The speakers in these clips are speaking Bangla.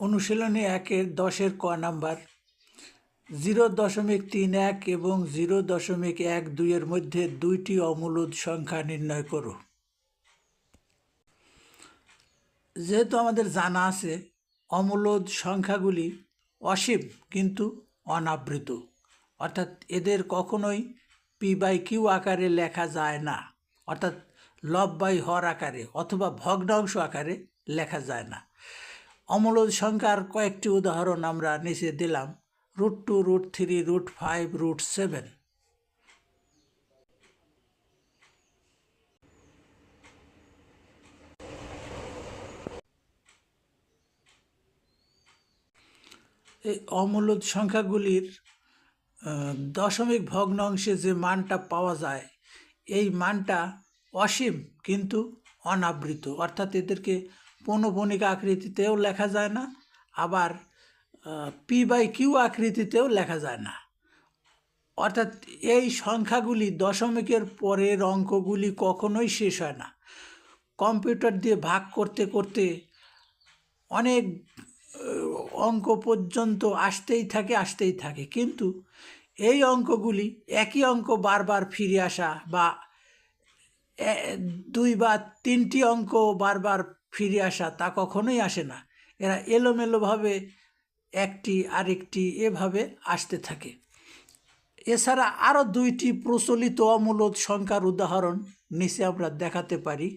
অনুশীলনী একের দশের ক নাম্বার। জিরো দশমিক তিন এক এবং জিরো দশমিক এক দুইয়ের মধ্যে দুইটি অমূলদ সংখ্যা নির্ণয় করো। যেহেতু আমাদের জানা আছে, অমূলদ সংখ্যাগুলি অসীম কিন্তু অনাবৃত, অর্থাৎ এদের কখনোই পি বাই কিউ আকারে লেখা যায় না, অর্থাৎ লব বাই হর আকারে অথবা ভগ্নাংশ আকারে লেখা যায় না। অমূলদ সংখ্যার কয়েকটি উদাহরণ আমরা নিচে দিলাম। Root two root three root five root seven এই অমূলদ সংখ্যাগুলির দশমিক ভগ্নাংশে যে মানটা পাওয়া যায়, এই মানটা অসীম কিন্তু অনাবৃত। অর্থাৎ এদেরকে পৌনপণিক আকৃতিতেও লেখা যায় না, আবার পি বাই কিউ আকৃতিতেও লেখা যায় না। অর্থাৎ এই সংখ্যাগুলি দশমিকের পরের অঙ্কগুলি কখনোই শেষ হয় না। কম্পিউটার দিয়ে ভাগ করতে করতে অনেক অঙ্ক পর্যন্ত আসতেই থাকে আসতেই থাকে। কিন্তু এই অঙ্কগুলি একই অঙ্ক বারবার ফিরে আসা বা দুই বা তিনটি অঙ্ক বারবার ফিরে আসা তা কখনোই আসে না। এরা এলোমেলোভাবে একটি আরেকটি এভাবে আসতে থাকে। এছাড়া আরও দুইটি প্রচলিত অমূলদ সংখ্যার উদাহরণ নিচে আমরা দেখাতে পারি।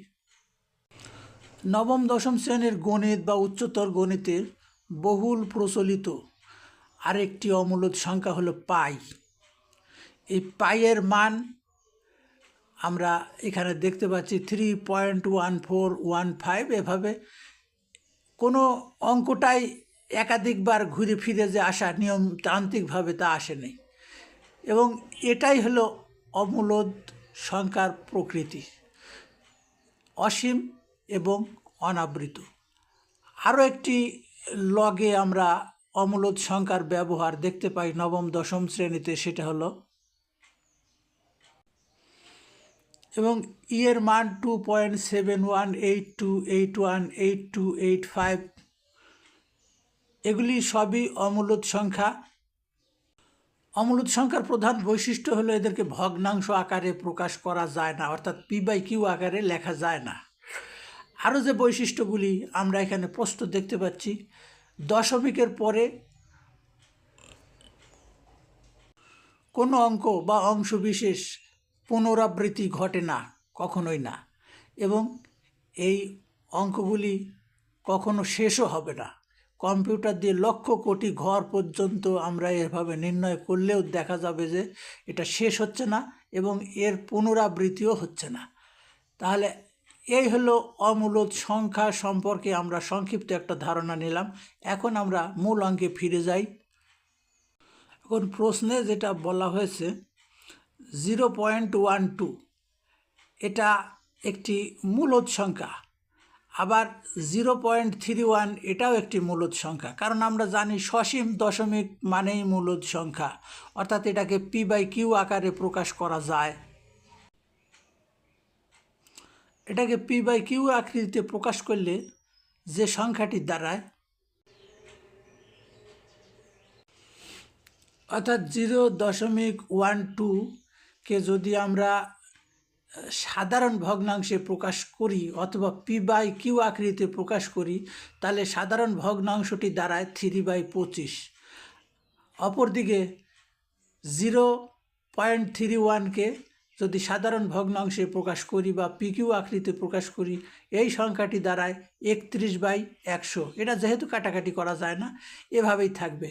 নবম, দশম শ্রেণির গণিত বা উচ্চতর গণিতের বহুল প্রচলিত আরেকটি অমূলদ সংখ্যা হলো পাই। এই পাইয়ের মান আমরা এখানে দেখতে পাচ্ছি three point one four one five এভাবে কোনো অঙ্কটাই একাধিকবার ঘুরে ফিরে যে আসা নিয়ম তান্ত্রিকভাবে তা আসেনি। এবং এটাই হলো অমূলদ সংখ্যার প্রকৃতি, অসীম এবং অনাবৃত। আরও একটি লগে আমরা অমূলদ সংখ্যার ব্যবহার দেখতে পাই নবম দশম শ্রেণীতে, সেটা হলো এবং ইয়ের মান two point seven one eight two eight one eight two eight five এগুলি সবই অমূলদ সংখ্যা। অমূলদ সংখ্যার প্রধান বৈশিষ্ট্য হলো এদেরকে ভগ্নাংশ আকারে প্রকাশ করা যায় না, অর্থাৎ পি বাই কিউ আকারে লেখা যায় না। আরও যে বৈশিষ্ট্যগুলি আমরা এখানে প্রশ্ন দেখতে পাচ্ছি, দশমিকের পরে কোনো অঙ্ক বা অংশ বিশেষ পুনরাবৃত্তি ঘটে না, কখনোই না। এবং এই অঙ্কগুলি কখনো শেষও হবে না। কম্পিউটার দিয়ে লক্ষ কোটি ঘর পর্যন্ত আমরা এভাবে নির্ণয় করলেও দেখা যাবে যে এটা শেষ হচ্ছে না এবং এর পুনরাবৃত্তিও হচ্ছে না। তাহলে এই হলো অমূলদ সংখ্যা সম্পর্কে আমরা সংক্ষিপ্ত একটা ধারণা নিলাম। এখন আমরা মূল অঙ্কে ফিরে যাই। এখন প্রশ্নে যেটা বলা হয়েছে জিরো পয়েন্ট ওয়ান টু। এটা একটি মূলদ সংখ্যা। আবার জিরো পয়েন্ট থ্রি ওয়ান, এটাও একটি মূলদ সংখ্যা। কারণ আমরা জানি সসীম দশমিক মানেই মূলদ সংখ্যা। অর্থাৎ এটাকে পি বাই কিউ আকারে প্রকাশ করা যায়। এটাকে পি বাই কিউ আকৃতিতে প্রকাশ করলে যে সংখ্যাটি দাঁড়ায় অর্থাৎ জিরো দশমিক ওয়ান টুকে যদি আমরা সাধারণ ভগ্নাংশে প্রকাশ করি অথবা পি বাই কিউ আকৃতিতে প্রকাশ করি, তাহলে সাধারণ ভগ্নাংশটি দাঁড়ায় থ্রি বাই পঁচিশ। অপরদিকে জিরো পয়েন্ট থ্রি ওয়ানকে যদি সাধারণ ভগ্নাংশে প্রকাশ করি বা পিকিউ আকৃতিতে প্রকাশ করি, এই সংখ্যাটি দাঁড়ায় একত্রিশ বাই একশো। এটা যেহেতু কাটাকাটি করা যায় না, এভাবেই থাকবে।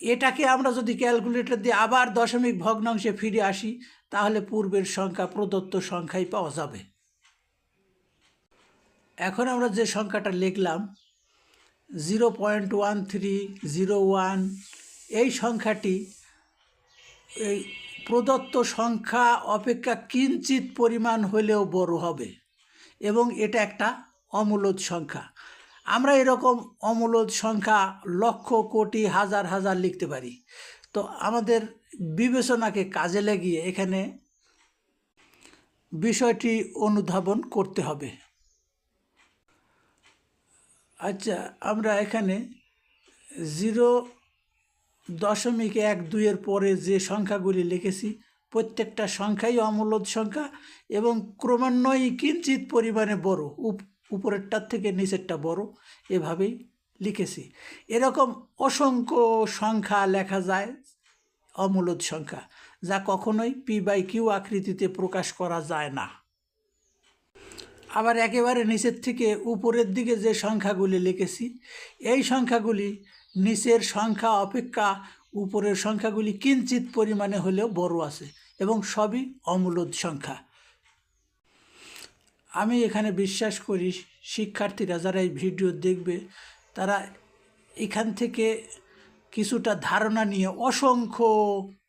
এটাকে আমরা যদি ক্যালকুলেটর দিয়ে আবার দশমিক ভগ্নাংশে ফিরে আসি, তাহলে পূর্বের সংখ্যা, প্রদত্ত সংখ্যাই পাওয়া যাবে। এখন আমরা যে সংখ্যাটা লিখলাম, zero point one three zero one, এই সংখ্যাটি, এই প্রদত্ত সংখ্যা অপেক্ষা কিঞ্চিত পরিমাণ হলেও বড় হবে এবং এটা একটা অমূলদ সংখ্যা। আমরা এরকম অমূলদ সংখ্যা লক্ষ কোটি হাজার হাজার লিখতে পারি। তো আমাদের বিবেচনাকে কাজে লাগিয়ে এখানে বিষয়টি অনুধাবন করতে হবে। আচ্ছা আমরা এখানে জিরো দশমিক এক দুইয়ের পরে যে সংখ্যাগুলি লিখেছি, প্রত্যেকটা সংখ্যাই অমূলদ সংখ্যা এবং ক্রমান্বয়ে কিঞ্চিত পরিমাণে বড় উপরেরটার থেকে নিচেরটা বড়, এভাবেই লিখেছি। এরকম অসংখ্য সংখ্যা লেখা যায়, অমূলদ সংখ্যা, যা কখনোই পি বাই কিউ আকৃতিতে প্রকাশ করা যায় না। আবার একেবারে নিচের থেকে উপরের দিকে যে সংখ্যাগুলি লিখেছি, এই সংখ্যাগুলি নিচের সংখ্যা অপেক্ষা উপরের সংখ্যাগুলি কিঞ্চিত পরিমাণে হলেও বড় আছে এবং সবই অমূলদ সংখ্যা। আমি এখানে বিশ্বাস করি শিক্ষার্থীরা যারা এই ভিডিও দেখবে, তারা এখান থেকে কিছুটা ধারণা নিয়ে অসংখ্য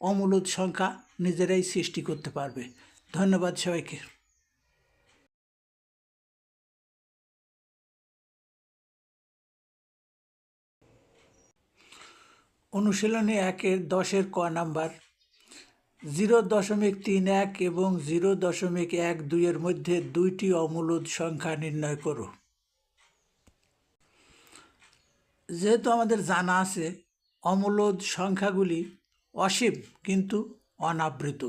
অমূলদ সংখ্যা নিজেরাই সৃষ্টি করতে পারবে। ধন্যবাদ সবাইকে। অনুশীলনী একের দশের ক নাম্বার। জিরো দশমিক তিন এক এবং জিরো দশমিক এক দুইয়ের মধ্যে দুইটি অমূলদ সংখ্যা নির্ণয় করো। যেহেতু আমাদের জানা আছে, অমূলদ সংখ্যাগুলি অসীম কিন্তু অনাবৃত।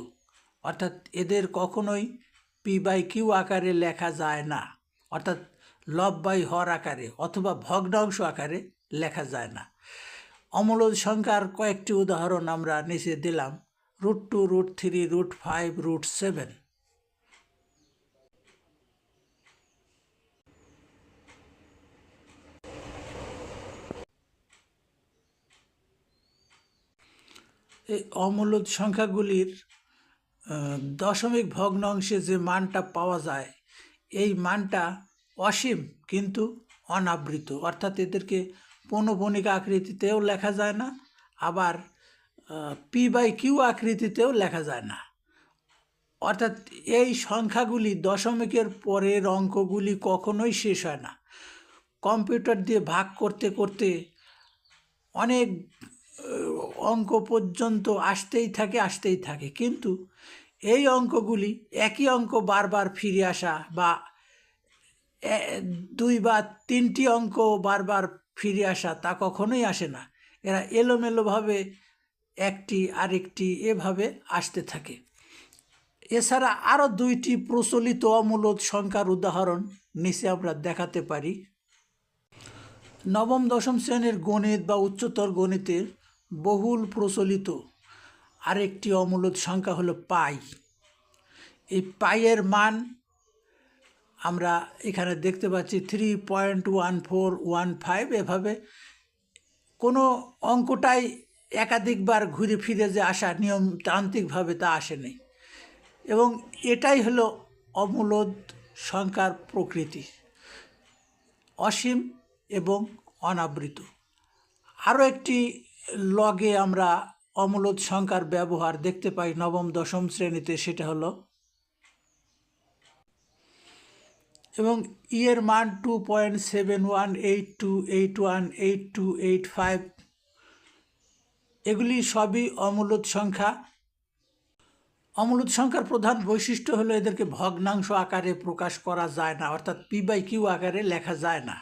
অর্থাৎ এদের কখনোই পি বাই কিউ আকারে লেখা যায় না। অর্থাৎ লব বাই হর আকারে অথবা ভগ্নাংশ আকারে লেখা যায় না। অমূলদ সংখ্যার কয়েকটি উদাহরণ আমরা নিচে দিলাম। Root two root three root five root seven এই অমূলদ সংখ্যাগুলির দশমিক ভগ্নাংশে যে মানটা পাওয়া যায়, এই মানটা অসীম কিন্তু অনাবৃত। অর্থাৎ এদেরকে পৌনপণিক আকৃতিতেও লেখা যায় না, আবার পি বাই কিউ আকৃতিতেও লেখা যায় না। অর্থাৎ এই সংখ্যাগুলি দশমিকের পরের অঙ্কগুলি কখনোই শেষ হয় না। কম্পিউটার দিয়ে ভাগ করতে করতে অনেক অঙ্ক পর্যন্ত আসতেই থাকে আসতেই থাকে। কিন্তু এই অঙ্কগুলি একই অঙ্ক বারবার ফিরে আসা বা দুই বা তিনটি অঙ্ক বারবার ফিরে আসা তা কখনোই আসে না। এরা এলোমেলোভাবে একটি আরেকটি এভাবে আসতে থাকে। এছাড়া আরও দুইটি প্রচলিত অমূলত সংখ্যার উদাহরণ নিচে আমরা দেখাতে পারি। নবম, দশম শ্রেণির গণিত বা উচ্চতর গণিতের বহুল প্রচলিত আরেকটি অমূলত সংখ্যা হলো পাই। এই পাইয়ের মান আমরা এখানে দেখতে পাচ্ছি three point one four one five এভাবে কোনো অঙ্কটাই একাধিকবার ঘুরে ফিরে যে আসা নিয়ম তান্ত্রিকভাবে তা আসেনি। এবং এটাই হলো অমূলদ সংখ্যার প্রকৃতি। অসীম এবং অনাবৃত। আরও একটি লগে আমরা অমূলদ সংখ্যার ব্যবহার দেখতে পাই নবম, দশম শ্রেণীতে, সেটা হলো এবং ইয়ের মান two point seven one eight two eight one eight two eight five এগুলি সবই অমূলদ সংখ্যা। অমূলত সংখ্যার প্রধান বৈশিষ্ট্য হলো এদেরকে ভগ্নাংশ আকারে প্রকাশ করা যায় না, অর্থাৎ পি বাই কিউ আকারে লেখা যায় না।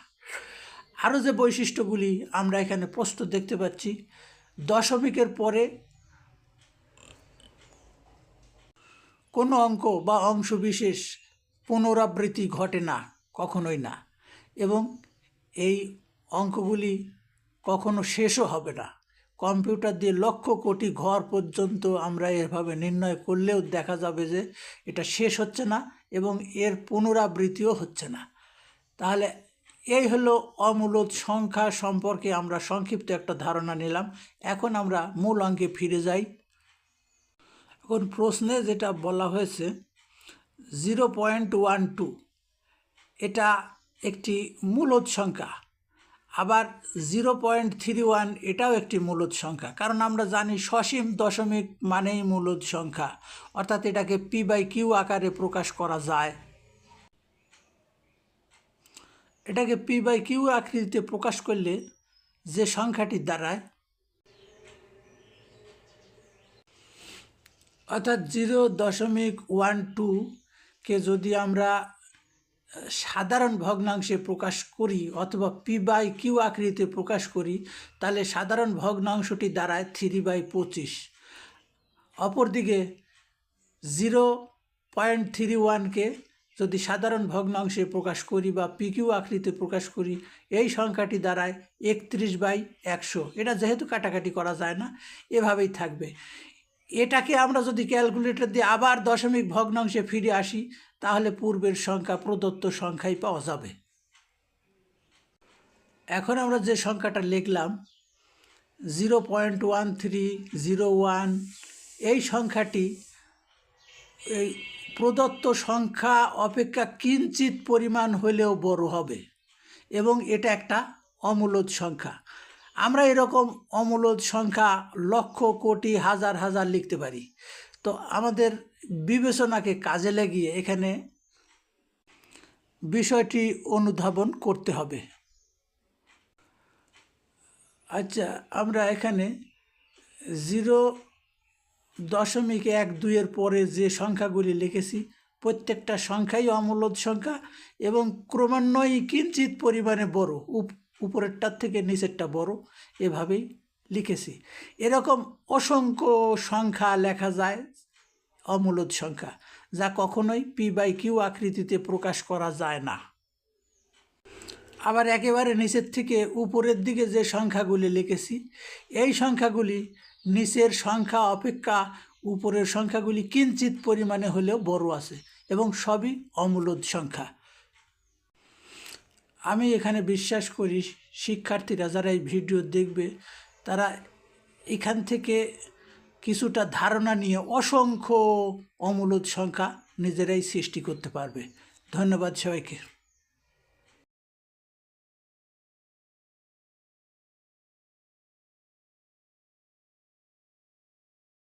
আরও যে বৈশিষ্ট্যগুলি আমরা এখানে প্রস্তুত দেখতে পাচ্ছি, দশমিকের পরে কোনো অঙ্ক বা অংশ বিশেষ পুনরাবৃত্তি ঘটে না, কখনোই না, এবং এই অঙ্কগুলি কখনো শেষও হবে না। কম্পিউটার দিয়ে লক্ষ কোটি ঘর পর্যন্ত আমরা এভাবে নির্ণয় করলেও দেখা যাবে যে এটা শেষ হচ্ছে না এবং এর পুনরাবৃত্তিও হচ্ছে না। তাহলে এই হলো অমূলদ সংখ্যা সম্পর্কে আমরা সংক্ষিপ্ত একটা ধারণা নিলাম। এখন আমরা মূল অঙ্কে ফিরে যাই। এখন প্রশ্নে যেটা বলা হয়েছে, জিরো পয়েন্ট ওয়ান টু, এটা একটি মূলদ সংখ্যা। আবার জিরো পয়েন্ট থ্রি ওয়ান এটাও একটি মূলদ সংখ্যা। কারণ আমরা জানি সসীম দশমিক মানেই মূলদ সংখ্যা। অর্থাৎ এটাকে পি বাই কিউ আকারে প্রকাশ করা যায়। এটাকে পি বাই কিউ আকৃতিতে প্রকাশ করলে যে সংখ্যাটি দাঁড়ায় অর্থাৎ জিরো দশমিক ওয়ান টুকে যদি আমরা সাধারণ ভগ্নাংশে প্রকাশ করি অথবা পি বাই কিউ আকৃতিতে প্রকাশ করি, তাহলে সাধারণ ভগ্নাংশটি দাঁড়ায় থ্রি বাই পঁচিশ। অপরদিকে জিরো পয়েন্ট থ্রি ওয়ানকে যদি সাধারণ ভগ্নাংশে প্রকাশ করি বা পিকিউ আকৃতিতে প্রকাশ করি, এই সংখ্যাটি দাঁড়ায় একত্রিশ বাই একশো। এটা যেহেতু কাটাকাটি করা যায় না, এভাবেই থাকবে। এটাকে আমরা যদি ক্যালকুলেটর দিয়ে আবার দশমিক ভগ্নাংশে ফিরে আসি তাহলে পূর্বের সংখ্যা প্রদত্ত সংখ্যাই পাওয়া যাবে। এখন আমরা যে সংখ্যাটা লিখলাম zero point one three zero one এই সংখ্যাটি, এই প্রদত্ত সংখ্যা অপেক্ষা কিঞ্চিত পরিমাণ হলেও বড় হবে এবং এটা একটা অমূলদ সংখ্যা। আমরা এরকম অমূলদ সংখ্যা লক্ষ, কোটি, হাজার হাজার লিখতে পারি। তো আমাদের বিবেচনাকে কাজে লাগিয়ে এখানে বিষয়টি অনুধাবন করতে হবে। আচ্ছা আমরা এখানে জিরো দশমিক এক দুইয়ের পরে যে সংখ্যাগুলি লিখেছি, প্রত্যেকটা সংখ্যাই অমূলদ সংখ্যা এবং ক্রমান্বয়ে কিঞ্চিত পরিমাণে বড়, উপ, উপরেরটার থেকে নিচেরটা বড়, এভাবেই লিখেছি। এরকম অসংখ্য সংখ্যা লেখা যায়, অমূলদ সংখ্যা, যা কখনোই পি বাই কিউ আকৃতিতে প্রকাশ করা যায় না। আবার একেবারে নিচের থেকে উপরের দিকে যে সংখ্যাগুলি লিখেছি, এই সংখ্যাগুলি নিচের সংখ্যা অপেক্ষা উপরের সংখ্যাগুলি কিঞ্চিত পরিমাণে হলেও বড় আছে এবং সবই অমূলদ সংখ্যা। আমি এখানে বিশ্বাস করি শিক্ষার্থীরা যারা এই ভিডিও দেখবে তারা এখান থেকে কিছুটা ধারণা নিয়ে অসংখ্য অমূলত সংখ্যা নিজেরাই সৃষ্টি করতে পারবে। ধন্যবাদ সবাইকে।